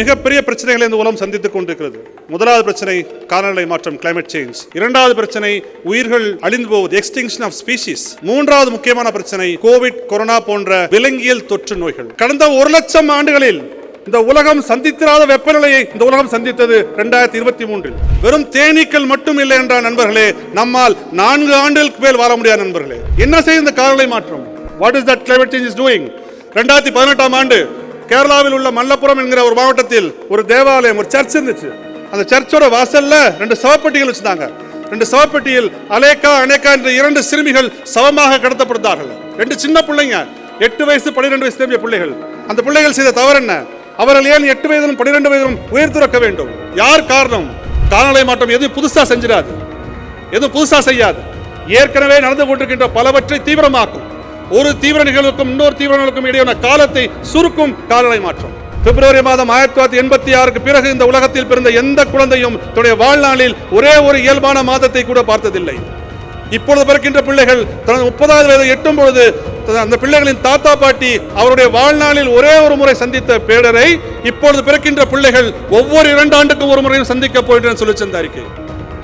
மிகப்பெரிய பிரச்சனைகளை இந்த உலகம் சந்தித்துக் கொண்டிருக்கிறது. முதலாவது பிரச்சனை காலநிலை மாற்றம் கிளைமேட் சேஞ்ச் இரண்டாவது பிரச்சனை உயிர்கள் அழிந்து போவது எக்ஸ்டிங்ஷன் ஆஃப் ஸ்பீசிஸ் மூன்றாவது முக்கியமான பிரச்சனை கோவிட் கொரோனா போன்ற விலங்கியல் தொற்று நோய்கள். கடந்த ஒரு லட்சம் ஆண்டுகளில் இந்த உலகம் சந்தித்திராத வெப்பநிலையை இந்த உலகம் சந்தித்தது இரண்டாயிரத்தி இருபத்தி மூன்றில். வெறும் தேனீக்கள் மட்டும் இல்லை என்றால் நண்பர்களே நம்மால் நான்கு ஆண்டுகளுக்கு மேல் வாழ முடியாத நண்பர்களே. என்ன செய்யும் இந்த காலநிலை மாற்றம்? What is that climate change is doing ரெண்டாயிரத்தி பதினெட்டாம் ஆண்டு கேரளாவில் உள்ள மல்லப்புரம் என்கிற ஒரு மாவட்டத்தில் ஒரு தேவாலயம் ஒரு சர்ச் இருந்துச்சு. அந்த சர்ச்சோட வாசல்ல ரெண்டு சவப்பெட்டிகள் வச்சிருந்தாங்க. ரெண்டு சவப்பெட்டியில் அலேக்கா அனேக்கா என்ற இரண்டு சிறுமிகள் சவமாக கடத்தப்படுத்தார்கள் ரெண்டு சின்ன பிள்ளைங்க எட்டு வயசு பன்னிரெண்டு வயசு திரும்பிய பிள்ளைகள். அந்த பிள்ளைகள் செய்த தவறு என்ன? அவர்கள் ஏன் எட்டு வயதிலும் பன்னிரெண்டு வயதிலும் உயிர் துறக்க வேண்டும்? யார் காரணம்? காலநிலை மாற்றம் எதுவும் புதுசா செஞ்சிடாது. எதுவும் புதுசா செய்யாது. ஏற்கனவே நடந்து கொண்டிருக்கின்ற பலவற்றை தீவிரமாக்கும். ஒரு தீவிர நிகழ்வுக்கும் இன்னொரு தீவிர நிகழ்வுக்கும் இடையான காலத்தை சுருக்கும் காலநிலை மாற்றம். பிப்ரவரி மாதம் ஆயிரத்தி தொள்ளாயிரத்தி எண்பத்தி ஆறுக்கு பிறகு இந்த உலகத்தில் பிறந்த எந்த குழந்தையும் தன்னுடைய வாழ்நாளில் ஒரே ஒரு இயல்பான மாதத்தை கூட பார்த்ததில்லை. இப்பொழுது பிறக்கின்ற பிள்ளைகள் தனது முப்பதாவது வயதை எட்டும் பொழுது அந்த பிள்ளைகளின் தாத்தா பாட்டி அவருடைய வாழ்நாளில் ஒரே ஒரு முறை சந்தித்த பேடரை இப்பொழுது பிறக்கின்ற பிள்ளைகள் ஒவ்வொரு இரண்டு ஆண்டுக்கும் ஒரு முறையும் சந்திக்க போயிட்டு சொல்லி சென்ற அறிக்கை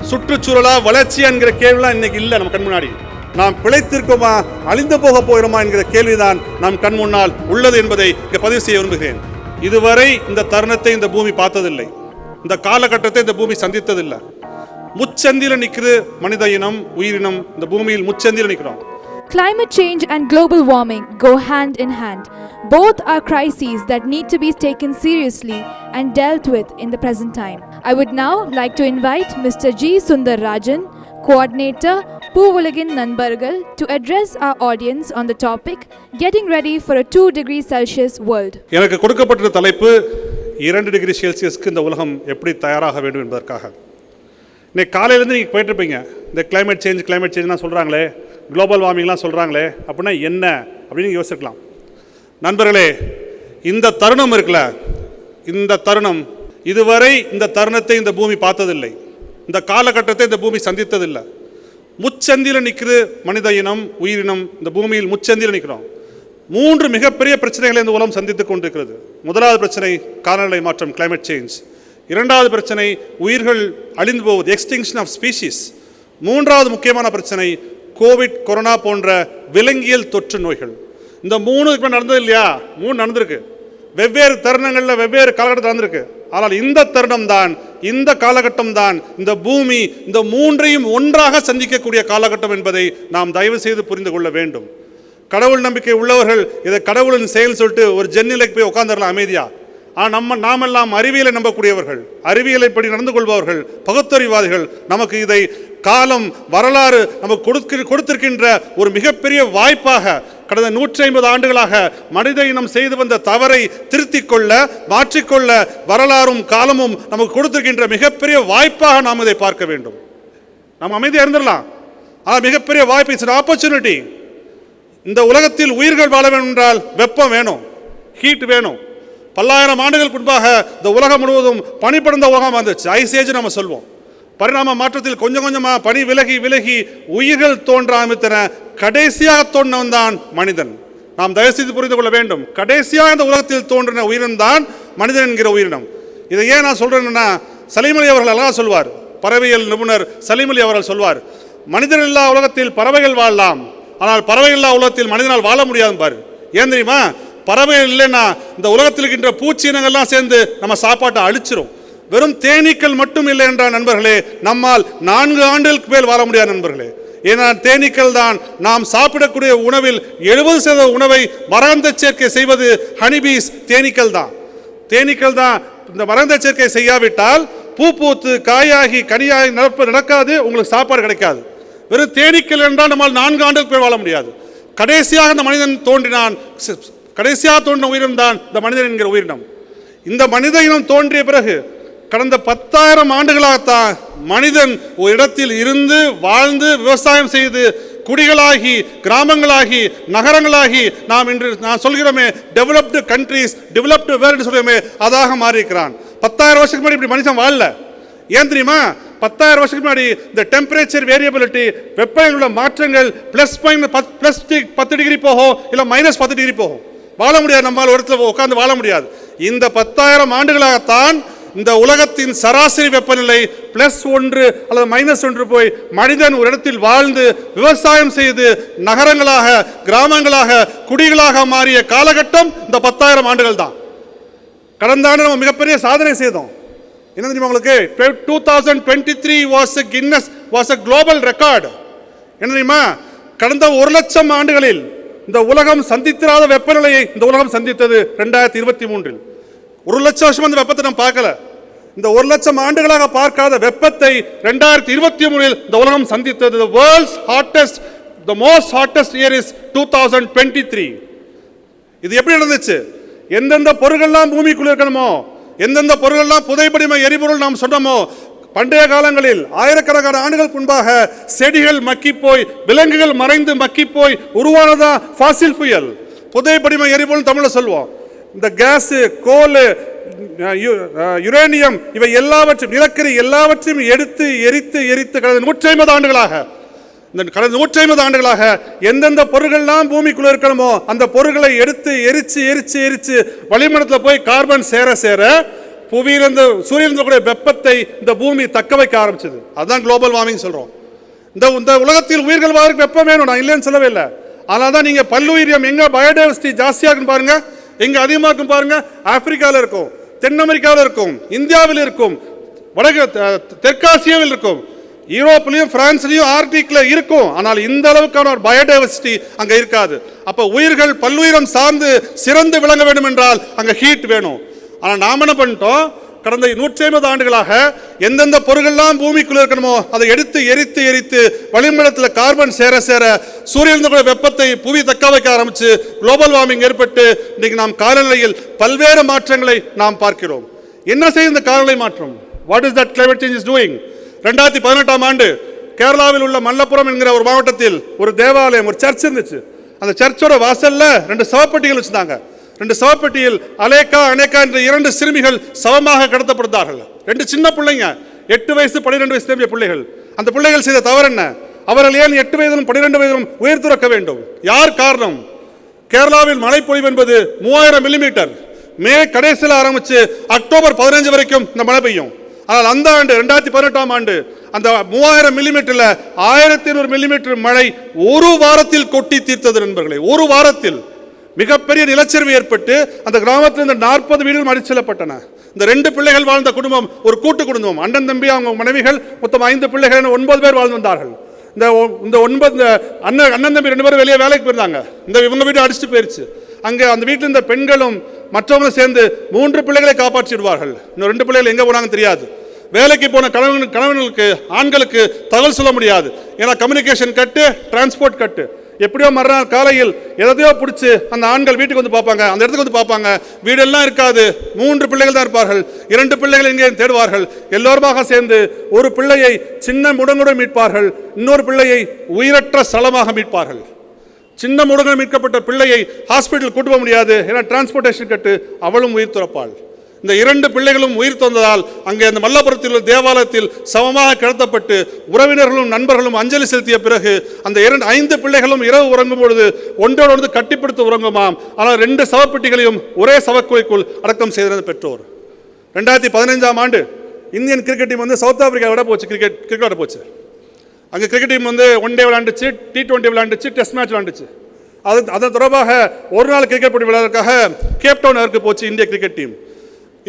சுற்றுச்சூழலா வளர்ச்சி என்கிற கேள்விலாம் இன்னைக்கு இல்லை நம்ம கண் முன்னாடி. நாம் பிழைத்திருக்கோமா அழிந்து போக போகிறோமா என்கிற கேள்விதான் நம் கண் முன்னால் உள்ளது என்பதை இங்கே பதிவு செய்ய விரும்புகிறேன் இதுவரை இந்த தருணத்தை இந்த பூமி பார்த்ததில்லை இந்த காலகட்டத்தை இந்த பூமி சந்தித்ததில்லை முச்சந்தில நிற்குது மனித இனம் உயிரினம் இந்த பூமியில் முச்சந்தில நிற்கிறோம் Climate change and global warming go hand in hand. Both are crises that need to be taken seriously and dealt with in the present time. I would now like to invite Mr. G. Sundar Rajan, Coordinator, Puvulagin Nanbargal, to address our audience on the topic Getting Ready for a 2 degrees Celsius World. எனக்கு கொடுக்கப்பட்ட தலைப்பு இரண்டு degree செல்சியஸ்க்கு இந்த உலகம் எப்படி தயாராக வேண்டும் என்பதற்காக. இன்னைக்கு காலையிலேருந்து நீங்கள் போயிட்டுருப்பீங்க. இந்த கிளைமேட் சேஞ்ச் கிளைமேட் சேஞ்ச்லாம் சொல்கிறாங்களே குளோபல் வார்மிங்லாம் சொல்கிறாங்களே அப்படின்னா என்ன அப்படின்னு யோசிக்கலாம் நண்பர்களே இந்த தருணம் இருக்குல்ல இந்த தருணம் இதுவரை இந்த தருணத்தை இந்த பூமி பார்த்ததில்லை. இந்த காலகட்டத்தை இந்த பூமி சந்தித்ததில்லை. முச்சந்தியில் நிற்குது மனித இனம் உயிரினம் இந்த பூமியில் முச்சந்தியில் நிற்கிறோம் மூன்று மிகப்பெரிய பிரச்சனைகளை இந்த உலகம் சந்தித்துக் கொண்டிருக்கிறது. முதலாவது பிரச்சனை காலநிலை மாற்றம் கிளைமேட் சேஞ்ச் இரண்டாவது பிரச்சனை உயிர்கள் அழிந்து போவது எக்ஸ்டிங்ஷன் ஆஃப் ஸ்பீசிஸ் மூன்றாவது முக்கியமான பிரச்சனை கோவிட் கொரோனா போன்ற விலங்கியல் தொற்று நோய்கள். இந்த மூணு இப்போ நடந்தது இல்லையா? மூணு நடந்திருக்கு. வெவ்வேறு தருணங்களில் வெவ்வேறு காலகட்டத்தில் நடந்திருக்கு. ஆனால் இந்த தருணம் தான் இந்த காலகட்டம் தான் இந்த பூமி இந்த மூன்றையும் ஒன்றாக சந்திக்கக்கூடிய காலகட்டம் என்பதை நாம் தயவு செய்து புரிந்து கொள்ள வேண்டும். கடவுள் நம்பிக்கை உள்ளவர்கள் இதை கடவுளின் செயல் சொல்லிட்டு ஒரு ஜென்னிலைக்கு போய் உட்காந்துடலாம் அமைதியா? ஆனால் நம்ம நாமெல்லாம் அறிவியலை நம்பக்கூடியவர்கள் அறிவியலை படி நடந்து கொள்பவர்கள் பகுத்தறிவாதிகள் நமக்கு இதை காலம் வரலாறு நமக்கு கொடுத்து கொடுத்திருக்கின்ற ஒரு மிகப்பெரிய வாய்ப்பாக கடந்த நூற்றி ஐம்பது ஆண்டுகளாக மனித இனம் செய்து வந்த தவறை திருத்திக் கொள்ள மாற்றிக்கொள்ள வரலாறும் காலமும் நமக்கு கொடுத்திருக்கின்ற மிகப்பெரிய வாய்ப்பாக நாம் இதை பார்க்க வேண்டும். நாம் அமைதியாக இருந்துடலாம். ஆனால் மிகப்பெரிய வாய்ப்பு இட்ஸ் ஆப்பர்ச்சுனிட்டி இந்த உலகத்தில் உயிர்கள் வாழ வேண்டும் என்றால் வெப்பம் வேணும் ஹீட் வேணும். பல்லாயிரம் ஆண்டுகள் முன்பாக இந்த உலகம் முழுவதும் பனிப்படந்த உலகம் வந்துச்சு ஐஸ் ஏஜ் நம்ம சொல்வோம். பரிணாம மாற்றத்தில் கொஞ்சம் கொஞ்சமாக பனி விலகி விலகி உயிர்கள் தோன்ற ஆரம்பித்தன கடைசியாக தோன்றவன் தான் மனிதன். நாம் தயவுசெய்து புரிந்து கொள்ள வேண்டும். கடைசியாக இந்த உலகத்தில் தோன்றின உயிரினம் தான் மனிதன் என்கிற உயிரினம். இதை ஏன் நான் சொல்கிறேன்னா சலிமலி அவர்கள் அழகாக சொல்வார். பறவையல் நிபுணர் சலிமலி அவர்கள் சொல்வார் மனிதன் இல்லா உலகத்தில் பறவைகள் வாழலாம். ஆனால் பறவைகள் இல்லா உலகத்தில் மனிதனால் வாழ முடியாது பாரு. ஏன் தெரியுமா? பறவைகள் இல்லைன்னா இந்த உலகத்தில் இருக்கின்ற பூச்சி இனங்கள்லாம் சேர்ந்து நம்ம சாப்பாட்டை அழிச்சிரும். வெறும் தேனீக்கள் மட்டும் இல்லை என்றால் நண்பர்களே நம்மால் நான்கு ஆண்டுகளுக்கு மேல் வாழ முடியாத நண்பர்களே. ஏன்னா தேனீக்கள் தான் நாம் சாப்பிடக்கூடிய உணவில் எழுபது சதவீத உணவை மராந்த சேர்க்கை செய்வது ஹனிபீஸ் தேனீக்கள் தான். தேனீக்கள் தான் இந்த மராந்த சேர்க்கை செய்யாவிட்டால் பூ பூத்து காயாகி கனியாகி நடப்பு நடக்காது உங்களுக்கு சாப்பாடு கிடைக்காது. வெறும் தேனீக்கள் என்றால் நம்மால் நான்கு ஆண்டுகள் போய் வாழ முடியாது. கடைசியாக இந்த மனிதன் தோன்றினான் கடைசியாக தோன்றின உயிரினம் தான் இந்த மனிதன் என்கிற உயிரினம். இந்த மனித இனம் தோன்றிய பிறகு கடந்த பத்தாயிரம் ஆண்டுகளாகத்தான் மனிதன் ஒரு இடத்தில் இருந்து வாழ்ந்து விவசாயம் செய்து குடிகளாகி கிராமங்களாகி நகரங்களாகி நாம் இன்று நான் சொல்கிறோமே டெவலப்டு கண்ட்ரீஸ் டெவலப்டு வேர்ல்டு சொல்கிறோமே அதாக மாறியிருக்கிறான். பத்தாயிரம் வருஷத்துக்கு முன்னாடி இப்படி மனுஷன் வாழல. ஏன் தெரியுமா? பத்தாயிரம் வருஷத்துக்கு முன்னாடி இந்த டெம்பரேச்சர் வேரியபிலிட்டி வெப்பநிலையில் மாற்றங்கள் ப்ளஸ் பாயிண்ட் ப்ளஸ் பத்து டிகிரி போகும் இல்லை மைனஸ் பத்து டிகிரி போகும் வாழ முடியாது நம்மால் ஒரு இடத்துல உட்காந்து வாழ முடியாது. இந்த பத்தாயிரம் ஆண்டுகளாகத்தான் இந்த உலகத்தின் சராசரி வெப்பநிலை பிளஸ் ஒன்று அல்லது மைனஸ் ஒன்று போய் மனிதன் ஒரு இடத்தில் வாழ்ந்து விவசாயம் செய்து நகரங்களாக கிராமங்களாக குடிகளாக மாறிய காலகட்டம் இந்த பத்தாயிரம் ஆண்டுகள் தான். கடந்த ஆண்டு நம்ம மிகப்பெரிய சாதனை செய்தோம். என்ன தெரியுமா உங்களுக்கு? Two thousand twenty three was Guinness was a global record என்ன தெரியுமா? கடந்த ஒரு லட்சம் ஆண்டுகளில் இந்த உலகம் சந்தித்திராத வெப்பநிலையை இந்த உலகம் சந்தித்தது ரெண்டாயிரத்தி இருபத்தி மூன்றில். ஒரு லட்சம் வருஷம் அந்த வெப்பத்தை நம்ம பார்க்கல. இந்த ஒரு லட்சம் ஆண்டுகளாக பார்க்காத வெப்பத்தை ரெண்டாயிரத்தி இருபத்தி மூணில் இந்த உலகம் சந்தித்தது. World's hottest the most hottest year is two thousand twenty three இது எப்படி நடந்துச்சு? எந்தெந்த பொருள்கள்லாம் பூமிக்குள்ள இருக்கணுமோ எந்தெந்த பொருள்கள்லாம் புதைப்படிம எரிபொருள் நாம் சொன்னோமோ பண்டைய காலங்களில் ஆயிரக்கணக்கான ஆண்டுகளுக்கு முன்பாக செடிகள் மக்கி போய் விலங்குகள் மறைந்து மக்கி போய் ஃபாசில் புயல் புதைப்படிம எரிபொருள் தமிழில் சொல்லுவோம். இந்த கேஸு கோல் யுரேனியம் இவை எல்லாவற்றையும் நிலக்கரி எல்லாவற்றையும் எடுத்து எரித்து எரித்து கடந்த நூற்றி ஐம்பது ஆண்டுகளாக இந்த கடந்த நூற்றி ஐம்பது ஆண்டுகளாக எந்தெந்த பொருள்கள்லாம் பூமிக்குள்ள இருக்கணுமோ அந்த பொருள்களை எடுத்து எரித்து எரித்து எரித்து வளிமண்டலத்தில் போய் கார்பன் சேர சேர புவியிலிருந்து சூரியனிலிருந்து கூடிய வெப்பத்தை இந்த பூமி தக்க வைக்க ஆரம்பிச்சது. அதுதான் குளோபல் வார்மிங் சொல்கிறோம் இந்த இந்த உலகத்தில் உயிர்கள் வாழ்க்கை வெப்பம் வேணும் நான் இல்லைன்னு சொல்லவே இல்லை. அதனால தான் நீங்கள் பல்லுயிரியம் எங்கே பயோடைவர்சிட்டி ஜாஸ்தியாக இருக்குன்னு பாருங்கள் எங்கே அதிகமாக இருக்கும் பாருங்கள் ஆப்பிரிக்காவில் இருக்கும். தென் அமெரிக்காவில் இருக்கும். இந்தியாவில் இருக்கும். வடக்கு தெற்காசியாவில் இருக்கும். யூரோப்லையும் பிரான்ஸ்லையும் ஆர்டிக்ல இருக்கும். ஆனால் இந்த அளவுக்கான ஒரு பயோடைவர்சிட்டி அங்க இருக்காது. அப்ப உயிர்கள் பல்லுயிரம் சார்ந்து சிறந்து விளங்க வேண்டும் என்றால் அங்க ஹீட் வேணும். ஆனால் நாம என்ன பண்ணிட்டோம்? கடந்த நூற்றி ஐம்பது ஆண்டுகளாக எந்தெந்த பொருள்கள்லாம் பூமிக்குள்ள இருக்கணுமோ அதை எடுத்து எரித்து எரித்து வளிமண்டலத்தில் கார்பன் சேர சேர சூரியனிலிருந்து கூட வெப்பத்தை புவி தக்க வைக்க ஆரம்பித்து குளோபல் வார்மிங் ஏற்பட்டு இன்றைக்கு நாம் காலநிலையில் பல்வேறு மாற்றங்களை நாம் பார்க்கிறோம். என்ன செய்யும் இந்த காலநிலை மாற்றம்? What is that climate change is doing ரெண்டாயிரத்தி பதினெட்டாம் ஆண்டு கேரளாவில் உள்ள மல்லபுரம் என்கிற ஒரு மாவட்டத்தில் ஒரு தேவாலயம் ஒரு சர்ச் இருந்துச்சு. அந்த சர்ச்சோட வாசல்ல ரெண்டு சவப்பட்டிகள் வச்சுருந்தாங்க. ரெண்டு சவப்பெட்டியில் அலேக்கா அனேக்கா என்ற இரண்டு சிறுமிகள் சவமாக கடத்தப்படுத்தார்கள் ரெண்டு சின்ன பிள்ளைங்க எட்டு வயசு பன்னிரெண்டு வயசு திரும்பிய பிள்ளைகள். அந்த பிள்ளைகள் செய்த தவறு என்ன? அவர்கள் ஏன் எட்டு வயதிலும் பன்னிரெண்டு வயதிலும் உயிர் துறக்க வேண்டும்? யார் காரணம்? கேரளாவில் மழைப்பொழிவு என்பது மூவாயிரம் மில்லிமீட்டர். மே கடைசியில் ஆரம்பிச்சு அக்டோபர் பதினஞ்சு வரைக்கும் இந்த மழை பெய்யும். ஆனால் அந்த ஆண்டு ரெண்டாயிரத்தி பதினெட்டாம் ஆண்டு அந்த மூவாயிரம் மில்லிமீட்டர்ல ஆயிரத்தி ஐநூறு மில்லிமீட்டர் மழை ஒரு வாரத்தில் கொட்டி தீர்த்தது நண்பர்களே ஒரு வாரத்தில். மிகப்பெரிய நிலச்சரிவு ஏற்பட்டு அந்த கிராமத்தில் இந்த நாற்பது வீடுகள் அடித்து செல்லப்பட்டன. இந்த ரெண்டு பிள்ளைகள் வாழ்ந்த குடும்பம் ஒரு கூட்டு குடும்பம். அண்ணன் தம்பி அவங்க மனைவிகள் மொத்தம் ஐந்து பிள்ளைகள் என ஒன்பது பேர் வாழ்ந்து வந்தார்கள். இந்த ஒ- இந்த ஒன்பது இந்த அண்ணன் அண்ணன் தம்பி ரெண்டு பேரும் வெளியே வேலைக்கு போயிருந்தாங்க. இந்த இவங்க வீடு அடிச்சுட்டு போயிருச்சு. அங்கே அந்த வீட்டில் இந்த பெண்களும் மற்றவங்களும் சேர்ந்து மூன்று பிள்ளைகளை காப்பாற்றிடுவார்கள். இன்னும் ரெண்டு பிள்ளைகள் எங்கே போனாங்கன்னு தெரியாது. வேலைக்கு போன கணவன் கணவன்களுக்கு ஆண்களுக்கு தகவல் சொல்ல முடியாது. ஏன்னா கம்யூனிகேஷன் கட்டு டிரான்ஸ்போர்ட் கட்டு. எப்படியோ மறுநாள் காலையில் எதையோ பிடிச்சி அந்த ஆண்கள் வீட்டுக்கு வந்து பார்ப்பாங்க. அந்த இடத்துக்கு வந்து பார்ப்பாங்க. வீடெல்லாம் இருக்காது. மூன்று பிள்ளைகள் தான் இருப்பார்கள். இரண்டு பிள்ளைகள் எங்கே தேடுவார்கள். எல்லோருமாக சேர்ந்து ஒரு பிள்ளையை சின்ன முடங்குடன் மீட்பார்கள். இன்னொரு பிள்ளையை உயிரற்ற ஸ்தலமாக மீட்பார்கள். சின்ன முடங்குடன் மீட்கப்பட்ட பிள்ளையை ஹாஸ்பிட்டல் கூட்டு போக முடியாது. ஏன்னா டிரான்ஸ்போர்ட்டேஷன் கட்டு. அவளும் உயிர் துறப்பாள். இந்த இரண்டு பிள்ளைகளும் உயிர் தந்ததால் அங்கே அந்த மல்லபுரத்தில் உள்ள தேவாலயத்தில் சமமாக கிடத்தப்பட்டு உறவினர்களும் நண்பர்களும் அஞ்சலி செலுத்திய பிறகு அந்த இரண்டு ஐந்து பிள்ளைகளும் இரவு உறங்கும் பொழுது ஒன்றோடு கட்டிப்படுத்த கட்டிப்பிடித்து உறங்குமாம். ஆனால் ரெண்டு சவப்பெட்டிகளையும் ஒரே சவக்குழிக்குள் அடக்கம் செய்திருந்த பெற்றோர். ரெண்டாயிரத்தி பதினைஞ்சாம் ஆண்டு இந்தியன் கிரிக்கெட் டீம் வந்து சவுத் ஆப்பிரிக்கா விட போச்சு கிரிக்கெட் கிரிக்கெட் விட போச்சு. அங்கே கிரிக்கெட் டீம் வந்து ஒன் டே விளாண்டுச்சு டி டுவெண்ட்டி விளையாண்டுச்சு டெஸ்ட் மேட்ச் விளாண்டுச்சு அது அதன் தொடர்பாக ஒரு நாள் கிரிக்கெட் போட்டி விளையாடுறதுக்காக கேப்டவுன் நகருக்கு போச்சு இந்திய கிரிக்கெட் டீம்.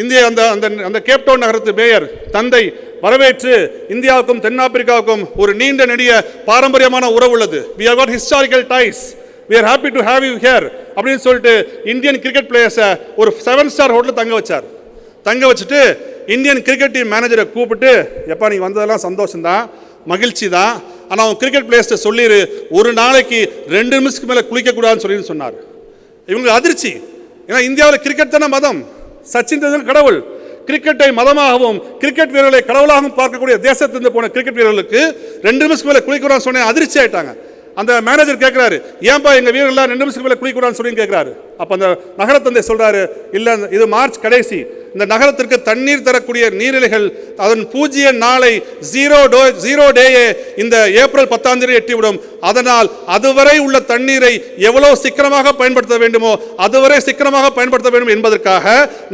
இந்திய அந்த அந்த அந்த கேப்டவுன் நகரத்து மேயர் தந்தை வரவேற்று இந்தியாவுக்கும் தென்னாப்பிரிக்காவுக்கும் ஒரு நீண்ட நெடிய பாரம்பரியமான உறவு உள்ளது. We are got historical ties we are happy to have you here அப்படின்னு சொல்லிட்டு இந்தியன் கிரிக்கெட் பிளேயர்ஸை ஒரு செவன் ஸ்டார் ஹோட்டலில் தங்க வச்சார். தங்க வச்சுட்டு இந்தியன் கிரிக்கெட் டீம் மேனேஜரை கூப்பிட்டு எப்பா நீ வந்ததெல்லாம் சந்தோஷம்தான் மகிழ்ச்சி தான் ஆனால் அவன் கிரிக்கெட் பிளேயர்ஸ்ட்டை சொல்லிடு ஒரு நாளைக்கு ரெண்டு நிமிஷத்துக்கு மேலே குளிக்கக்கூடாதுன்னு சொல்லி சொன்னார். இவங்களுக்கு அதிர்ச்சி. ஏன்னா இந்தியாவில் கிரிக்கெட் தானே மதம். சச்சின் டெண்டுல்கர் கடவுள். கிரிக்கெட்டை மதமாகவும் கிரிக்கெட் வீரர்களை கடவுளாகவும் பார்க்கக்கூடிய தேசத்திலிருந்து போன கிரிக்கெட் வீரர்களுக்கு ரெண்டு நிமிஷம் மேலே குளிக்கூடாதுன்னு சொன்னேன் அதிர்ச்சி ஆயிட்டாங்க. அந்த மேனேஜர் கேட்குறாரு ஏன்பா எங்கள் வீரர்கள்லாம் ரெண்டு நிமிஷத்துக்கு மேலே குளிக்கூடாதுன்னு சொல்லி கேட்குறாரு அப்போ அந்த நகரத்தந்தை சொல்கிறாரு இல்லை இது மார்ச் கடைசி இந்த நகரத்திற்கு தண்ணீர் தரக்கூடிய நீர்நிலைகள் அதன் பூஜ்ய நாளை ஜீரோ டோ ஜீரோ டேயே இந்த ஏப்ரல் பத்தாம் தேதி எட்டிவிடும். அதனால் அதுவரை உள்ள தண்ணீரை எவ்வளவு சிக்கனமாக பயன்படுத்த வேண்டுமோ அதுவரை சிக்கனமாக பயன்படுத்த வேண்டும் என்பதற்காக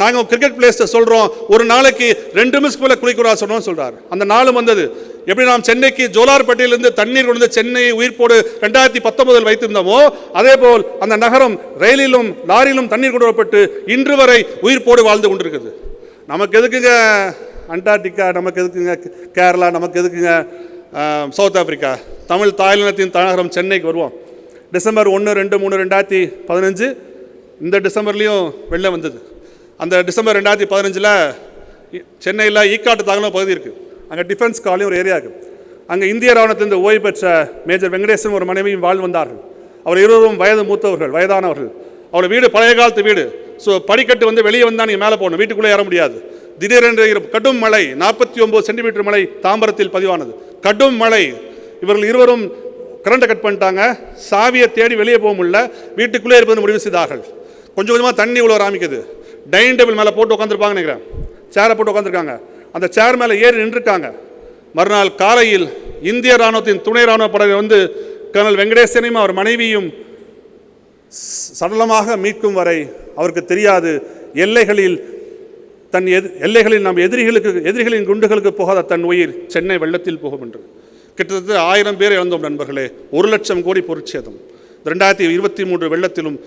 நாங்கள் கிரிக்கெட் பிளேயர்ஸ் சொல்கிறோம் ஒரு நாளைக்கு ரெண்டு மிஸ் போல குளிக்கூடாது சொன்னோம் சொல்கிறார் அந்த நாளும் வந்தது. எப்படி நாம் சென்னைக்கு ஜோலார்பேட்டையிலிருந்து தண்ணீர் கொண்டு வந்து சென்னை உயிர்ப்போடு ரெண்டாயிரத்தி பத்தொன்பதில் வைத்திருந்தோமோ அதே போல் அந்த நகரம் ரயிலிலும் லாரியிலும் தண்ணீர் கொண்டு வரப்பட்டு இன்று வரை உயிர்ப்போடு வாழ்ந்து கொண்டிருக்குது நமக்கு எதுக்குங்க அண்டார்டிகா நமக்கு எதுக்குங்க கேரளா நமக்கு எதுக்குங்க சவுத் ஆப்பிரிக்கா? தமிழ் தாய்நிலத்தின் தலைநகரம் சென்னைக்கு வருவோம். டிசம்பர் ஒன்று ரெண்டு மூணு ரெண்டாயிரத்தி பதினஞ்சு இந்த டிசம்பர்லேயும் வெளில வந்தது. அந்த டிசம்பர் ரெண்டாயிரத்தி பதினஞ்சில் சென்னையில் ஈக்காட்டு தாங்கலம் பகுதி இருக்குது அங்கே டிஃபென்ஸ் காலையும் ஒரு ஏரியா இருக்குது அங்கே இந்திய ராணுவத்திலிருந்து ஓய்வு பெற்ற மேஜர் வெங்கடேசன் ஒரு மனைவியும் வாழ்ந்து வந்தார்கள். அவர் இருவரும் வயது மூத்தவர்கள் வயதானவர்கள். அவரோட வீடு பழைய காலத்து வீடு. ஸோ படிக்கட்டு வந்து வெளியே வந்தால் நீங்கள் மேலே போகணும் வீட்டுக்குள்ளே ஏற முடியாது. திடீரென்று கடும் மழை நாற்பத்தி ஒம்பது சென்டிமீட்டர் மழை தாம்பரத்தில் பதிவானது. கடும் மழை. இவர்கள் இருவரும் கரண்ட்டை கட் பண்ணிட்டாங்க. சாவியை தேடி வெளியே போக முடியல. வீட்டுக்குள்ளே இருப்பது முடிவு செய்தார்கள். கொஞ்சம் கொஞ்சமாக தண்ணி உள்ள ஆரம்பிக்குது. டைனிங் டேபிள் மேலே போட்டு உட்காந்துருப்பாங்க நினைக்கிறேன். சேரை போட்டு உட்காந்துருக்காங்க அந்த சேர் மேலே ஏறி நின்றுருக்காங்க. மறுநாள் காலையில் இந்திய ராணுவத்தின் துணை ராணுவ படையினர் வந்து கர்னல் வெங்கடேசனையும் அவர் மனைவியும் சடலமாக மீட்கும் வரை அவருக்கு தெரியாது. எல்லைகளில் தன் எது எல்லைகளில் நம் எதிரிகளுக்கு எதிரிகளின் குண்டுகளுக்கு போகாத தன் உயிர் சென்னை வெள்ளத்தில் போகும் என்று. கிட்டத்தட்ட ஆயிரம் பேர் இழந்தோம் நண்பர்களே. ஒரு லட்சம் கோடி பொருட்சேதம் ரெண்டாயிரத்தி இருபத்தி மூன்று வெள்ளத்திலும்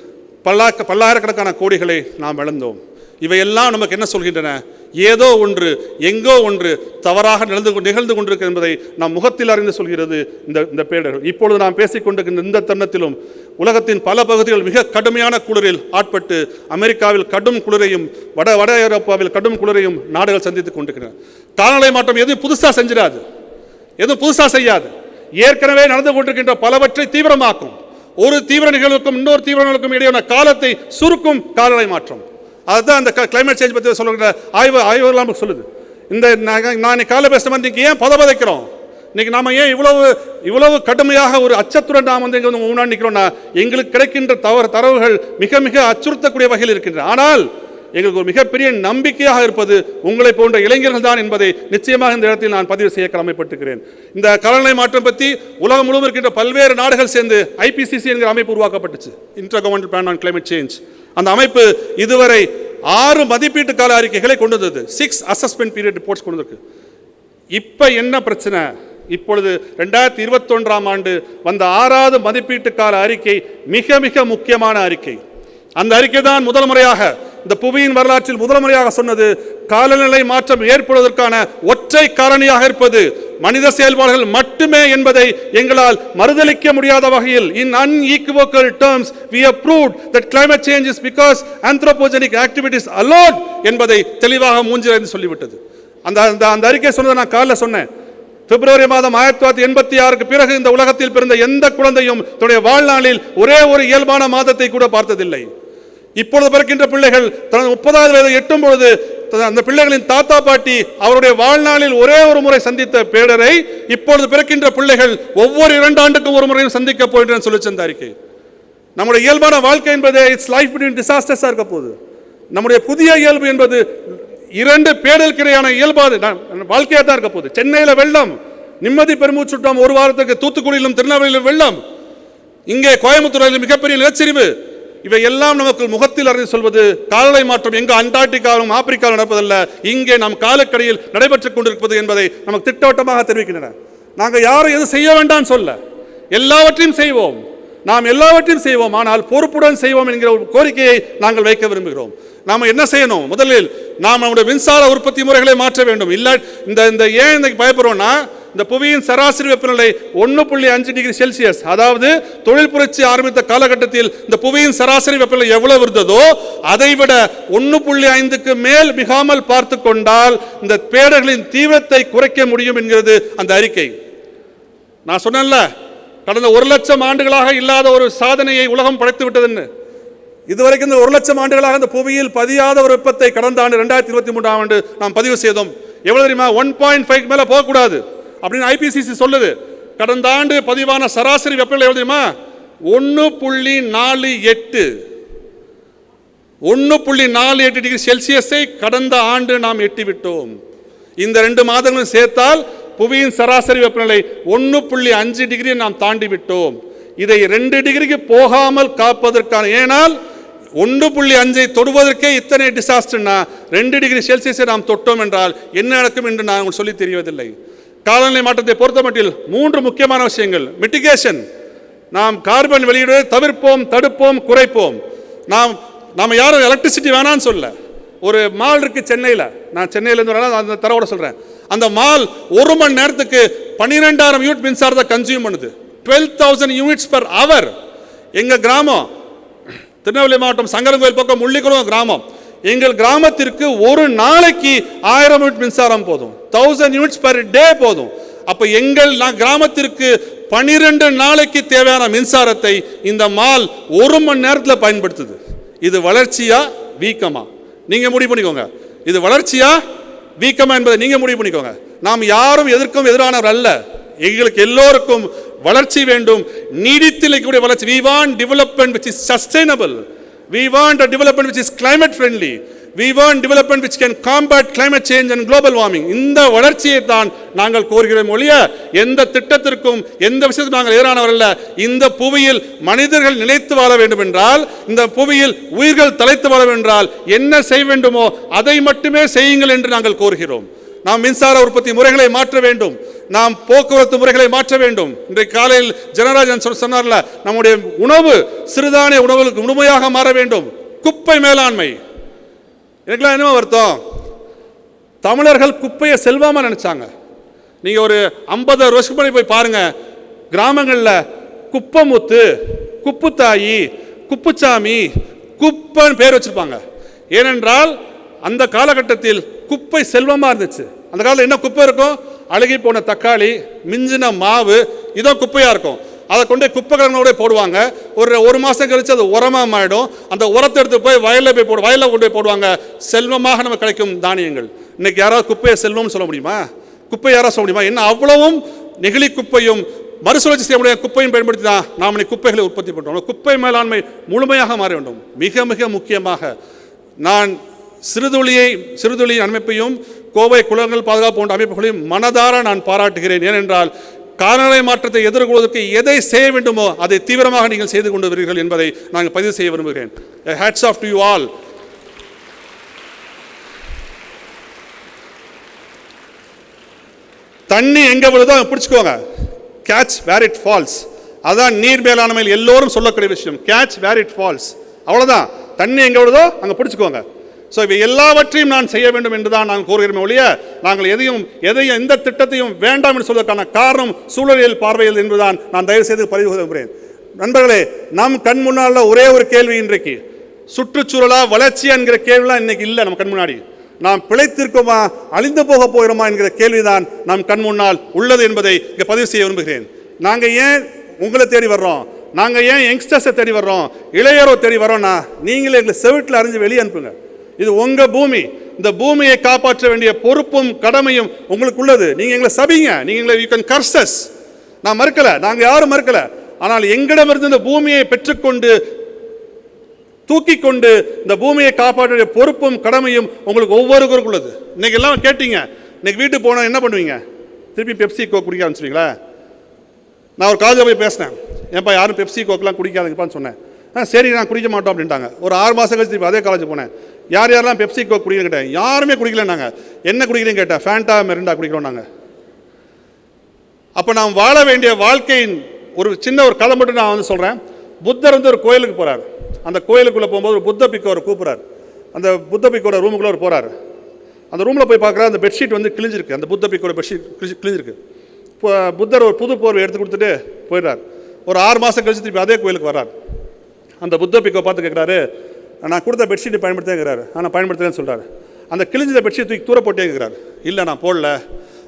பல்லாக்க பல்லாயிரக்கணக்கான கோடிகளை நாம் இழந்தோம். இவையெல்லாம் நமக்கு என்ன சொல்கின்றன? ஏதோ ஒன்று எங்கோ ஒன்று தவறாக நடந்து கொண்டு நிகழ்ந்து கொண்டிருக்கு என்பதை நாம் முகத்தில் அறிந்து சொல்கிறது இந்த இந்த பேடர்கள் இப்பொழுது நாம் பேசிக்கொண்டிருக்கின்ற இந்த தருணத்திலும் உலகத்தின் பல பகுதிகள் மிக கடுமையான குளிரில் ஆட்பட்டு அமெரிக்காவில் கடும் குளிரையும் வட வட ஐரோப்பாவில் கடும் குளிரையும் நாடுகள் சந்தித்துக் கொண்டிருக்கின்றன. காலநிலை மாற்றம் எதுவும் புதுசாக செஞ்சிடாது. எதுவும் புதுசாக செய்யாது. ஏற்கனவே நடந்து கொண்டிருக்கின்ற பலவற்றை தீவிரமாக்கும். ஒரு தீவிர நிகழ்வுக்கும் இன்னொரு தீவிர நிகழ்வுக்கும் இடையான காலத்தை சுருக்கும் காலநிலை மாற்றம். அதுதான் அந்த கிளைமேட் சேஞ்ச் பற்றி சொல்லுகிற ஆய்வு ஆய்வுகள் நமக்கு சொல்லுது. இந்த நான் நான் இன்னைக்கு காலை பேசுகிற மாதிரி இன்னைக்கு ஏன் பதபதைக்கிறோம்? இன்னைக்கு நாம ஏன் இவ்வளவு இவ்வளவு கடுமையாக ஒரு அச்சத்துடன் நாம் வந்து இங்கே வந்து முன்னாடி நிற்கிறோம்னா எங்களுக்கு கிடைக்கின்ற தவறு தரவுகள் மிக மிக அச்சுறுத்தக்கூடிய வகையில் இருக்கின்றன. ஆனால் எங்களுக்கு ஒரு மிகப்பெரிய நம்பிக்கையாக இருப்பது உங்களை போன்ற இளைஞர்கள் தான் என்பதை நிச்சயமாக இந்த இடத்தில் நான் பதிவு செய்ய கடமைப்பட்டிருக்கிறேன் இந்த காலநிலை மாற்றம் பற்றி உலகம் முழுவதும் இருக்கின்ற பல்வேறு நாடுகள் சேர்ந்து ஐபிசிசி என்கிற அமைப்பு உருவாக்கப்பட்டுச்சு. Inter government plan on climate change அந்த அமைப்பு இதுவரை ஆறு மதிப்பீட்டு கால அறிக்கைகளை கொண்டு வந்தது. சிக்ஸ் அசஸ்மெண்ட் பீரியட் ரிப்போர்ட்ஸ் கொண்டு வந்திருக்கு. இப்போ என்ன பிரச்சனை? இப்பொழுது ரெண்டாயிரத்தி இருபத்தொன்றாம் ஆண்டு வந்த ஆறாவது மதிப்பீட்டு கால அறிக்கை மிக மிக முக்கியமான அறிக்கை. அந்த அறிக்கை தான் முதல் முறையாக இந்த புவியின் வரலாற்றில் முதல் முறையாக சொன்னது காலநிலை மாற்றம் ஏற்படுவதற்கான ஒற்றை காரணியாக இருப்பது மனித செயல்பாடுகள் மட்டுமே என்பதை எங்களால் மறுதலிக்க முடியாத வகையில் in unequivocal terms we approve proved that climate change is because anthropogenic activities என்பதை தெளிவாக மூஞ்சிலிருந்து சொல்லிவிட்டது. அந்த அந்த அந்த அறிக்கை சொன்னதை நான் காலைல சொன்னேன். பிப்ரவரி மாதம் ஆயிரத்தி தொள்ளாயிரத்தி எண்பத்தி ஆறுக்கு பிறகு இந்த உலகத்தில் பிறந்த எந்த குழந்தையும் தன்னுடைய வாழ்நாளில் ஒரே ஒரு இயல்பான மாதத்தை கூட பார்த்ததில்லை. இப்பொழுது பிறக்கின்ற பிள்ளைகள் தனது முப்பதாவது வயதை எட்டும் பொழுது அந்த பிள்ளைகளின் தாத்தா பாட்டி அவருடைய வாழ்நாளில் ஒரே ஒரு முறை சந்தித்த பேடரை இப்பொழுது பிறக்கின்ற பிள்ளைகள் ஒவ்வொரு இரண்டு ஆண்டுக்கும் ஒரு முறையும் சந்திக்க போகின்றன சொல்லி சந்த அறிக்கை நம்முடைய இயல்பான வாழ்க்கை என்பது இட்ஸ் லைஃப் பிட்வீன் டிசாஸ்டர்ஸாக இருக்க போகுது. நம்முடைய புதிய இயல்பு என்பது இரண்டு பேடலுக்கு இடையான இயல்பாது வாழ்க்கையாக தான் இருக்க போகுது. சென்னையில் வெள்ளம் நிம்மதி பெருமூச்சுட்டம் ஒரு வாரத்துக்கு தூத்துக்குடியிலும் திருநெல்வேலியிலும் வெள்ளம். இங்கே கோயம்புத்தூரில் மிகப்பெரிய நிலச்சரிவு. இவை எல்லாம் நமக்கு முகத்தில் அறிந்து சொல்வது காலநிலை மாற்றம். எங்கு அண்டார்டிகாவிலும் ஆப்பிரிக்காவிலும் நடப்பதல்ல இங்கே நம் காலக்கடியில் நடைபெற்றுக் கொண்டிருப்பது என்பதை நமக்கு திட்டவட்டமாக தெரிவிக்கின்றன. நாங்கள் யாரும் எதுவும் செய்ய வேண்டாம் சொல்ல எல்லாவற்றையும் செய்வோம். நாம் எல்லாவற்றையும் செய்வோம் ஆனால் பொறுப்புடன் செய்வோம் என்கிற ஒரு கோரிக்கையை நாங்கள் வைக்க விரும்புகிறோம். நாம் என்ன செய்யணும்? முதலில் நாம் நம்முடைய மின்சார உற்பத்தி முறைகளை மாற்ற வேண்டும். இல்லை இந்த இந்த ஏன் இன்னைக்கு பயப்படுறோம்னா இந்த புவியின் சராசரி வெப்பநிலை ஒன்று புள்ளி அஞ்சு டிகிரி செல்சியஸ். அதாவது தொழில் புரட்சி ஆரம்பித்த காலகட்டத்தில் இந்த புவியின் சராசரி வெப்பநிலை எவ்வளவு இருந்ததோ அதை விட ஒன்று புள்ளி ஐந்துக்கு மேல் மிகாமல் பார்த்து கொண்டால் இந்த பேடர்களின் தீவிரத்தை குறைக்க முடியும் என்கிறது அந்த அறிக்கை. நான் சொன்னேன்ல கடந்த ஒரு லட்சம் ஆண்டுகளாக இல்லாத ஒரு சாதனையை உலகம் படைத்து விட்டதுன்னு. இதுவரைக்கும் இந்த ஒரு லட்சம் ஆண்டுகளாக இந்த புவியில் பதியாத ஒரு வெப்பத்தை கடந்த ஆண்டு ரெண்டாயிரத்தி இருபத்தி மூன்றாம் ஆண்டு நாம் பதிவு செய்தோம். எவ்வளவு தெரியுமா? ஒன் பாயிண்ட் ஃபைவ் மேலே போகக்கூடாது. அப்படின்னு ஐபிசிசி சொல்லுது. கடந்த ஆண்டு பதிவான சராசரி வெப்பநிலை எவ்வளவு தெரியுமா? ஒன்று புள்ளி நாலு எட்டு. ஒன்று புள்ளி நாலு எட்டு டிகிரி செல்சியஸை கடந்த ஆண்டு நாம் எட்டிவிட்டோம். இந்த ரெண்டு மாதங்களும் சேர்த்தால் புவியின் சராசரி வெப்பநிலை ஒன்று புள்ளி அஞ்சு டிகிரி நாம் தாண்டி விட்டோம் இதை ரெண்டு டிகிரிக்கு போகாமல் காப்பதற்கான ஏனால் ஒன்று புள்ளி அஞ்சை தொடுவதற்கே இத்தனை டிசாஸ்டர்னா ரெண்டு டிகிரி செல்சியஸை நாம் தொட்டோம் என்றால் என்ன நடக்கும் என்று நான் உங்களுக்கு சொல்லி தெரியவதில்லை. காலநிலை மாற்றத்தை பொறுத்தமட்டில் மூன்று முக்கியமான விஷயங்கள். மிட்டிகேஷன் நாம் கார்பன் வெளியிடுவதை தவிர்ப்போம் தடுப்போம் குறைப்போம். நாம் நாம் யாரும் எலக்ட்ரிசிட்டி வேணான்னு சொல்ல. ஒரு மால் இருக்கு சென்னையில். நான் சென்னையிலேருந்து வரலாம் அந்த தரவோட சொல்கிறேன் அந்த மால் ஒரு மணி நேரத்துக்கு பன்னிரெண்டாயிரம் யூனிட் மின்சாரத்தை கன்சியூம் பண்ணுது. Twelve thousand units per hour எங்கள் கிராமம் திருநெல்வேலி மாவட்டம் சங்கரங்கோயில் பக்கம் முள்ளிக்குளம் கிராமம். எங்கள் கிராமத்திற்கு ஒரு நாளைக்கு ஆயிரம் யூனிட் மின்சாரம் போதும். தௌசண்ட் யூனிட்ஸ் பர் டே போதும். அப்போ எங்கள் நான் கிராமத்திற்கு பனிரெண்டு நாளைக்கு தேவையான மின்சாரத்தை இந்த மால் ஒரு மணி நேரத்தில் பயன்படுத்துது. இது வளர்ச்சியா வீக்கமா? நீங்கள் முடிவு பண்ணிக்கோங்க. இது வளர்ச்சியா வீக்கமா என்பதை நீங்கள் முடிவு பண்ணிக்கோங்க. நாம் யாரும் எதற்கும் எதிரானவர் அல்ல. எங்களுக்கு எல்லோருக்கும் வளர்ச்சி வேண்டும். நீடித்து இருக்கக்கூடிய வளர்ச்சி. We want development which is sustainable we want a development which is climate friendly we want development which can combat climate change and global warming இந்த வளர்ச்சியை தான் நாங்கள் கோருகிறோம் ஒழிய எந்த திட்டத்திற்கும் எந்த விஷயத்துக்கும் நாங்கள் எதிரானவர் அல்ல. இந்த புவியில் மனிதர்கள் நிலைத்து வாழ வேண்டும் என்றால் இந்த புவியில் உயிர்கள் தலைத்து வாழ என்றால் என்ன செய்ய வேண்டுமோ அதை மட்டுமே செய்யுங்கள் என்று நாங்கள் கோருகிறோம். நாம் மின்சார உற்பத்தி முறைகளை மாற்ற வேண்டும். நாம் போக்குவரத்து முறைகளை மாற்ற வேண்டும். இன்றைக்கு காலையில் ஜனராஜன் சொல் சொன்னார்ல நம்முடைய உணவு சிறுதானிய உணவுகளுக்கு முழுமையாக மாற வேண்டும். குப்பை மேலாண்மை. எனக்குலாம் என்ன வருத்தம்? தமிழர்கள் குப்பையை செல்வமாக நினச்சாங்க. நீங்கள் ஒரு ஐம்பது வருஷம் போய் பாருங்கள் கிராமங்களில் குப்பமுத்து குப்புத்தாயி குப்புச்சாமி குப்பைன்னு பேர் வச்சுருப்பாங்க. ஏனென்றால் அந்த காலகட்டத்தில் குப்பை செல்வமாக இருந்துச்சு. அந்த காலத்தில் என்ன குப்பை இருக்கும்? அழுகி போன தக்காளி மிஞ்சின மாவு இதோ குப்பையாக இருக்கும். அதை கொண்டு குப்பை கிழங்கோட போடுவாங்க. ஒரு ஒரு மாதம் கழித்து அது உரமாக மாறிடும். அந்த உரத்தை எடுத்து போய் வயலில் போய் போடு வயலில் கொண்டு போய் போடுவாங்க. செல்வமாக நமக்கு கிடைக்கும் தானியங்கள். இன்றைக்கி யாராவது குப்பையை செல்வம்னு சொல்ல முடியுமா? குப்பை யாராவது சொல்ல முடியுமா? என்ன அவ்வளவும் நெகிழி குப்பையும் மறுசுழற்சி செய்ய முடியாத குப்பையும் பயன்படுத்தி தான் நாம் இன்னைக்கு குப்பைகளை உற்பத்தி பண்ணுறோம் குப்பை மேலாண்மை முழுமையாக மாற வேண்டும். மிக மிக முக்கியமாக நான் சிறுதுளியை சிறுதுளியின் அமைப்பையும் கோவை குளங்கள் பாதுகாப்பு போன்ற அமைப்புகளையும் மனதார நான் பாராட்டுகிறேன். ஏனென்றால் காலநிலை மாற்றத்தை எதிர்கொள்வதற்கு எதை செய்ய வேண்டுமோ அதை தீவிரமாக நீங்கள் செய்து கொண்டு வருகிறீர்கள் என்பதை நாங்கள் பதிவு செய்ய விரும்புகிறேன். Hats off to you all தண்ணி எங்கே விழுதோ பிடிச்சிக்கோங்க. கேட்ச் வேர் இட் ஃபால்ஸ் அதான் நீர் மேலாண்மையில் எல்லோரும் சொல்லக்கூடிய விஷயம். கேட்ச் வேர் இட் ஃபால்ஸ் அவ்வளோதான் தண்ணி எங்கே விழுதோ அங்கே பிடிச்சிக்கோங்க. ஸோ இவை எல்லாவற்றையும் நான் செய்ய வேண்டும் என்று தான் நாங்கள் கூறுகிறோமே ஒழிய நாங்கள் எதையும் எதையும் எந்த திட்டத்தையும் வேண்டாம் என்று சொல்வதற்கான காரணம் சூழலியல் பார்வையில் என்பதுதான் நான் தயவு செய்து பதிவு செய்கிறேன். நண்பர்களே நம் கண் முன்னால் ஒரே ஒரு கேள்வி இன்றைக்கு. சுற்றுச்சூழலா வளர்ச்சி என்கிற கேள்விலாம் இன்னைக்கு இல்லை நம்ம கண் முன்னாடி. நாம் பிழைத்திருக்கோமா அழிந்து போக போகிறோமா என்கிற கேள்விதான் நம் கண் முன்னால் உள்ளது என்பதை இங்கே பதிவு செய்ய விரும்புகிறேன். நாங்கள் ஏன் உங்களை தேடி வர்றோம்? நாங்கள் ஏன் யங்ஸ்டர்ஸை தேடி வர்றோம்? இளையரோ தேடி வரோம்னா நீங்களே எங்களை செவிட்டில் அறிஞ்சு வெளியே அனுப்புங்க. இது உங்கள் பூமி. இந்த பூமியை காப்பாற்ற வேண்டிய பொறுப்பும் கடமையும் உங்களுக்கு உள்ளது நீங்கள் எங்களை சபிங்க. நீங்கள் எங்களை யூ கேன் கர்சஸ் நான் மறுக்கலை. நாங்கள் யாரும் மறுக்கலை. ஆனால் எங்களிடமிருந்து இந்த பூமியை பெற்றுக்கொண்டு தூக்கி கொண்டு இந்த பூமியை காப்பாற்ற பொறுப்பும் கடமையும் உங்களுக்கு ஒவ்வொருவருக்கும் உள்ளது இன்னைக்கு எல்லாம் கேட்டீங்க. இன்னைக்கு வீட்டுக்கு போனால் என்ன பண்ணுவீங்க? திருப்பி பெப்சி கோக் குடிக்க ஆரம்பிச்சிங்களா நான் ஒரு காலேஜில் போய் பேசினேன். ஏன்ப்பா யாரும் பெப்சி கோக்கெலாம் குடிக்காதுங்கப்பான்னு சொன்னேன். ஆ சரி நான் குடிக்க மாட்டோம் அப்படின்ட்டாங்க. ஒரு ஆறு மாதம் கழிச்சு திருப்பி அதே காலேஜ் போனேன். யார் யாரெல்லாம் பெப்சி கோக் குடிக்கிறேன் கேட்டேன். யாருமே குடிக்கலன்னாங்க என்ன குடிக்கிறீங்கன்னு கேட்டேன் ஃபேண்டா மெரிண்டா குடிக்கிறோம் நாங்கள் அப்போ நாம் வாழ வேண்டிய வாழ்க்கையின் ஒரு சின்ன ஒரு கதை மட்டும் நான் வந்து சொல்கிறேன் புத்தர் வந்து ஒரு கோயிலுக்கு போகிறார் அந்த கோயிலுக்குள்ளே போகும்போது ஒரு புத்த பிக்கு அவர் கூப்பிட்றாரு. அந்த புத்த பிக்கோட ரூமுக்குள்ளே அவர் போகிறார் அந்த ரூமில் போய் பார்க்குறா அந்த பெட்ஷீட் வந்து கிழிஞ்சிருக்கு. அந்த புத்த பிக்கோட பெட்ஷீட் கிழிஞ்சு கிழிஞ்சிருக்கு. இப்போ புத்தர் ஒரு புது போர்வை எடுத்து கொடுத்துட்டு போயிடுறார். ஒரு ஆறு மாதம் கழிச்சு திருப்பி அதே கோயிலுக்கு வர்றார். அந்த புத்த பிக்கோ பார்த்து கேட்குறாரு நான் கொடுத்த பெட்ஷீட்டை பயன்படுத்தேங்கிறாரு. ஆனால் பயன்படுத்துகிறேன்னு சொல்கிறாரு அந்த கிழிஞ்ச பெட்ஷீட் தூக்கி தூர போட்டேங்கிறார். இல்லை நான் போடல.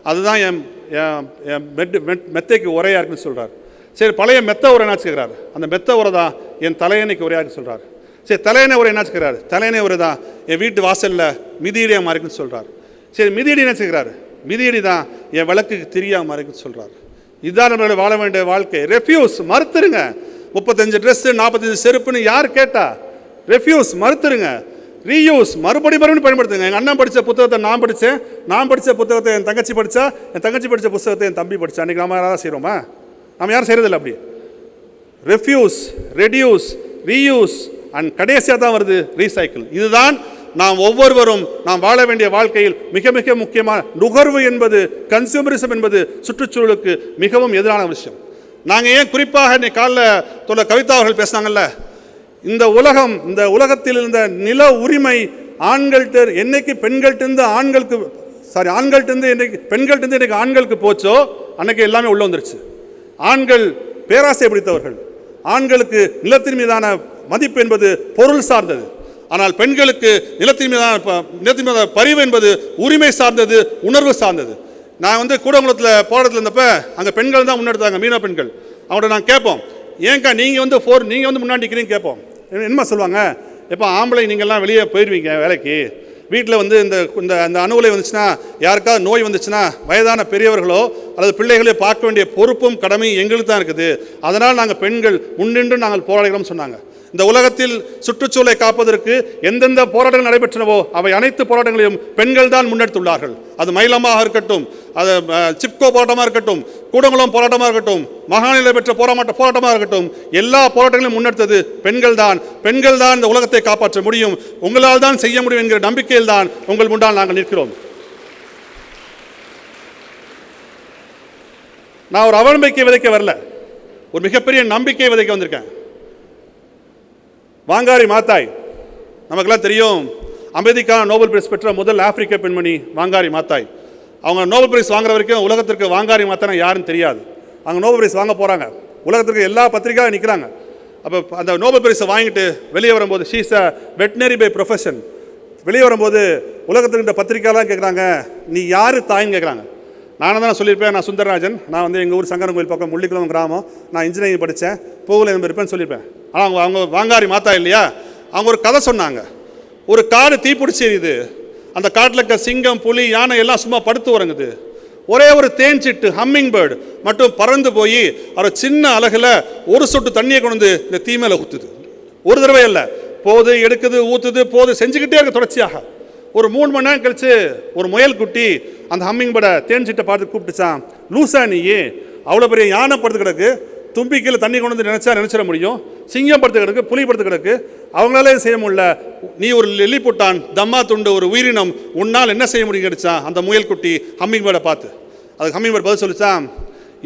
அதுதான் என் என் என் மெட் மெட் மெத்தைக்கு உரையாக இருக்குன்னு சொல்கிறார் சரி பழைய மெத்த உரை என்னாச்சு கேட்குறாரு அந்த மெத்த உரை தான் என் தலையணைக்கு உரையாக இருக்குன்னு சொல்கிறார் சரி தலையணை உரை என்னாச்சு கேட்குறாரு தலையணை உரை தான் என் வீட்டு வாசலில் மிதியடியாக மாறிக்குன்னு சொல்கிறார் சரி மிதியடி என்ன செய்கிறாரு மிதியடி தான் என் விளக்குக்கு தெரியாமல் மாறிக்குன்னு சொல்கிறார் இதுதான் நம்மளோட வாழ வேண்டிய வாழ்க்கை. ரெஃப்யூஸ் மறுத்துருங்க. முப்பத்தஞ்சு ட்ரெஸ்ஸு நாற்பத்தஞ்சு செருப்புன்னு யார் கேட்டால் ரெஃப்யூஸ் மறுத்துருங்க. ரீயூஸ் மறுபடி மறுபடியும் பயன்படுத்துங்க. எங்கள் அண்ணன் படித்த புத்தகத்தை நான் படித்தேன் நான் படித்த புத்தகத்தை என் தங்கச்சி படித்தா என் தங்கச்சி படித்த புத்தகத்தை என் தம்பி படித்தா அன்றைக்கி நம்ம யாராவது செய்கிறோமா நம்ம யாரும் செய்கிறதில்ல அப்படி. ரெஃப்யூஸ் ரெடியூஸ் ரீயூஸ் அண்ட் கடைசியாக தான் வருது ரீசைக்கிள் இதுதான் நாம் ஒவ்வொருவரும் நாம் வாழ வேண்டிய வாழ்க்கையில் மிக மிக முக்கியமான நுகர்வு என்பது கன்சியூமரிசம் என்பது சுற்றுச்சூழலுக்கு மிகவும் எதிரான விஷயம். நாங்கள் ஏன் குறிப்பாக இன்னைக்கு காலைல தொலை கவிதா அவர்கள் பேசினாங்கல்ல? இந்த உலகம் இந்த உலகத்தில் இருந்த நில உரிமை ஆண்கள்ட்ட என்னைக்கு பெண்கள்கிட்ட ஆண்களுக்கு சாரி ஆண்கள்கிட்ட என்னைக்கு பெண்கள்கிட்ட இன்றைக்கு ஆண்களுக்கு போச்சோ அன்னைக்கு எல்லாமே உள்ளே வந்துருச்சு. ஆண்கள் பேராசை பிடித்தவர்கள். ஆண்களுக்கு நிலத்தின் மீதான மதிப்பு என்பது பொருள் சார்ந்தது. ஆனால் பெண்களுக்கு நிலத்தின் மீதான ப- நிலத்தின் மீதான பரிவு என்பது உரிமை சார்ந்தது உணர்வு சார்ந்தது. நான் வந்து கூடங்குளத்தில் போராட்டத்தில் இருந்தப்ப அங்கே பெண்கள் தான் முன்னெடுத்தாங்க மீன பெண்கள். அவங்கள்ட்ட நான் கேட்போம் ஏன்க்கா நீங்கள் வந்து ஃபோர் நீங்கள் வந்து முன்னாடி நிற்கிறீங்க கேட்போம் என்ன- சொல்லுவாங்க? எப்போ ஆம்பளை நீங்கள்லாம் வெளியே போயிடுவீங்க வேலைக்கு. வீட்டில் வந்து இந்த இந்த அந்த அணுகுலை வந்துச்சுன்னா யாருக்காவது நோய் வந்துச்சுன்னா வயதான பெரியவர்களோ அல்லது பிள்ளைகளோ பார்க்க வேண்டிய பொறுப்பும் கடமையும் எங்களுக்கு தான் இருக்குது. அதனால் நாங்கள் பெண்கள் முன்னின்று நாங்கள் போராடுகிறோம்னு சொன்னாங்க. இந்த உலகத்தில் சுற்றுச்சூழலை காப்பதற்கு எந்தெந்த போராட்டங்கள் நடைபெற்றனவோ அவை அனைத்து போராட்டங்களையும் பெண்கள் தான் முன்னெடுத்துள்ளார்கள். அது மயிலமாக இருக்கட்டும் அது சிப்கோ போராட்டமாக இருக்கட்டும் கூடங்குளம் போராட்டமாக இருக்கட்டும் மகாநிலை பெற்ற போராட்ட போராட்டமாக இருக்கட்டும் எல்லா போராட்டங்களையும் முன்னெடுத்தது பெண்கள் தான். பெண்கள் தான் இந்த உலகத்தை காப்பாற்ற முடியும். உங்களால் தான் செய்ய முடியும் என்கிற நம்பிக்கையில் தான் உங்கள் முன்னால் நாங்கள் நிற்கிறோம். நான் ஒரு அவநம்பிக்கை விதைக்க வரல. ஒரு மிகப்பெரிய நம்பிக்கை விதைக்க வந்திருக்கேன். வாங்காரி மாத்தாய். நமக்கெல்லாம் தெரியும் அமைதிக்கான நோபல் பிரைஸ் பெற்ற முதல் ஆப்பிரிக்க பெண்மணி வாங்காரி மாத்தாய். அவங்க நோபல் பிரைஸ் வாங்குற வரைக்கும் உலகத்திற்கு வாங்காரி மாத்தானா யாருன்னு தெரியாது. அவங்க நோபல் பிரைஸ் வாங்க போகிறாங்க உலகத்திற்கு எல்லா பத்திரிக்கையும் நிற்கிறாங்க அப்போ அந்த நோபல் பிரைஸை வாங்கிட்டு வெளியே வரும்போது she's a veterinary by profession வெளியே வரும்போது உலகத்துக்கு இந்த பத்திரிக்கையெல்லாம் கேட்குறாங்க நீ யார் தாயின்னு கேட்குறாங்க நானும் தான் சொல்லியிருப்பேன் நான் சுந்தரராஜன். நான் வந்து எங்கள் ஊர் சங்கரன் கோயில் பக்கம் முள்ளிக்குளம் கிராமம். நான் இன்ஜினியரிங் படித்தேன் பூவில் இருப்பேன்னு சொல்லியிருப்பேன். ஆனால் அவங்க அவங்க வாங்காரி மாத்தா இல்லையா? அவங்க ஒரு கதை சொன்னாங்க. ஒரு காடு தீப்பிடிச்சி எரியுது. அந்த காட்டில் இருக்க சிங்கம் புலி யானை எல்லாம் சும்மா படுத்து உறங்குது. ஒரே ஒரு தேன் சிட்டு ஹம்மிங் பேர்டு மட்டும் பறந்து போய் ஒரு சின்ன அலகில் ஒரு சொட்டு தண்ணியை கொண்டு வந்து இந்த தீ மேலே ஊற்றுது ஒரு தடவை இல்லை. போகுது எடுக்குது ஊற்றுது போகுது செஞ்சுக்கிட்டே இருக்க தொடர்ச்சியாக. ஒரு மூணு மணி நேரம் கழிச்சு ஒரு முயல் குட்டி அந்த ஹம்மிங் பேர்டை தேன் சிட்டை பார்த்து கூப்பிட்டுச்சான் லூசா நீயே அவ்வளோ பெரிய யானை படுத்து கிடக்கு. தும்பிக்கையில் தண்ணி கொண்டு வந்து நினச்சா நினச்சிட முடியும். சிங்கம் படுத்து கிடக்கு புலி படுத்து கிடக்கு. அவங்களாலே செய்ய முடியல. நீ ஒரு லெல்லி போட்டான் தம்மா துண்டு ஒரு உயிரினம் உன்னால் என்ன செய்ய முடியும் கிடைச்சான் அந்த முயல் குட்டி ஹம்மிங் பேர்டை பார்த்து. அதுக்கு ஹம்மிங் பேர்ட் பதில் சொல்லிச்சான்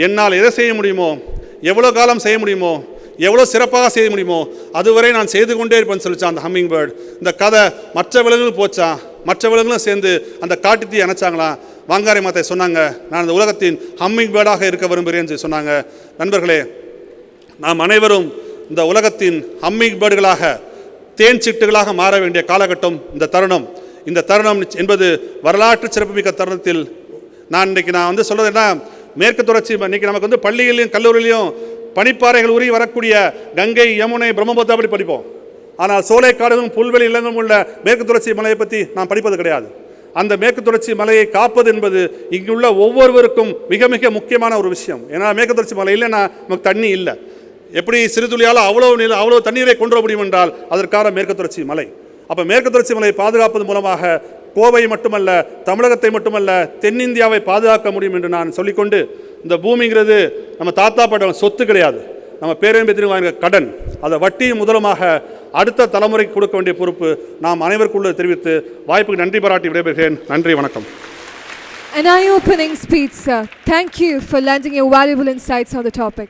என்னால் எதை செய்ய முடியுமோ எவ்வளோ காலம் செய்ய முடியுமோ எவ்வளோ சிறப்பாக செய்ய முடியுமோ அதுவரை நான் செய்து கொண்டே இருப்பேன்னு சொல்லிச்சான் அந்த ஹம்மிங் பேர்டு. இந்த கதை மற்ற விலங்குகளும் போச்சா? மற்ற விலங்குகளும் சேர்ந்து அந்த காட்டுத்தீ அணைச்சாங்களாம் வாங்காரி மாத்தை சொன்னாங்க. நான் இந்த உலகத்தின் ஹம்மிங் பேர்டாக இருக்க விரும்புகிறேன்னு சொன்னாங்க. நண்பர்களே நாம் அனைவரும் இந்த உலகத்தின் ஹம்மிங் பேர்டுகளாக தேன் சிட்டுகளாக மாற வேண்டிய காலகட்டம் இந்த தருணம். இந்த தருணம் என்பது வரலாற்று சிறப்புமிக்க தருணத்தில் நான் இன்னைக்கு நான் வந்து சொல்கிறது என்ன? மேற்கு தொடர்ச்சி இன்றைக்கி நமக்கு வந்து பள்ளியிலையும் கல்லூரியிலையும் பனிப்பாறைகள் உரி வரக்கூடிய கங்கை யமுனை பிரம்மபுத்திரா அப்படி படிப்போம். ஆனால் சோலைக்காடுகளும் புல்வெளி இல்லங்களும் உள்ள மேற்கு தொடர்ச்சி மலையை பற்றி நான் படிப்பது கிடையாது. அந்த மேற்கு தொடர்ச்சி மலையை காப்பது என்பது இங்குள்ள ஒவ்வொருவருக்கும் மிக மிக முக்கியமான ஒரு விஷயம். ஏன்னா மேற்கு தொடர்ச்சி மலை இல்லைன்னா நமக்கு தண்ணி இல்லை. எப்படி சிறுதுளியால் அவ்வளோ நில அவ்வளோ தண்ணீரை கொண்டு வர முடியும் என்றால் அதற்கான மேற்கு தொடர்ச்சி மலை. அப்போ மேற்கு தொடர்ச்சி மலையை பாதுகாப்பது மூலமாக கோவை மட்டுமல்ல தமிழகத்தை மட்டுமல்ல தென்னிந்தியாவை பாதுகாக்க முடியும் என்று நான் சொல்லிக்கொண்டு இந்த பூமிங்கிறது நம்ம தாத்தா பாட்டம் சொத்து கிடையாது. நம்ம பேரம்பத்திற்கு வாங்கின கடன். அதை வட்டியும் முதலுமாக அடுத்த தலைமுறைக்கு கொடுக்க வேண்டிய பொறுப்பு நாம் அனைவருக்குள்ள தெரிவித்து வாய்ப்புக்கு நன்றி பாராட்டி விடைபெறுகிறேன் நன்றி வணக்கம் An eye opening speech, sir. Thank you for lending your valuable insights on the topic.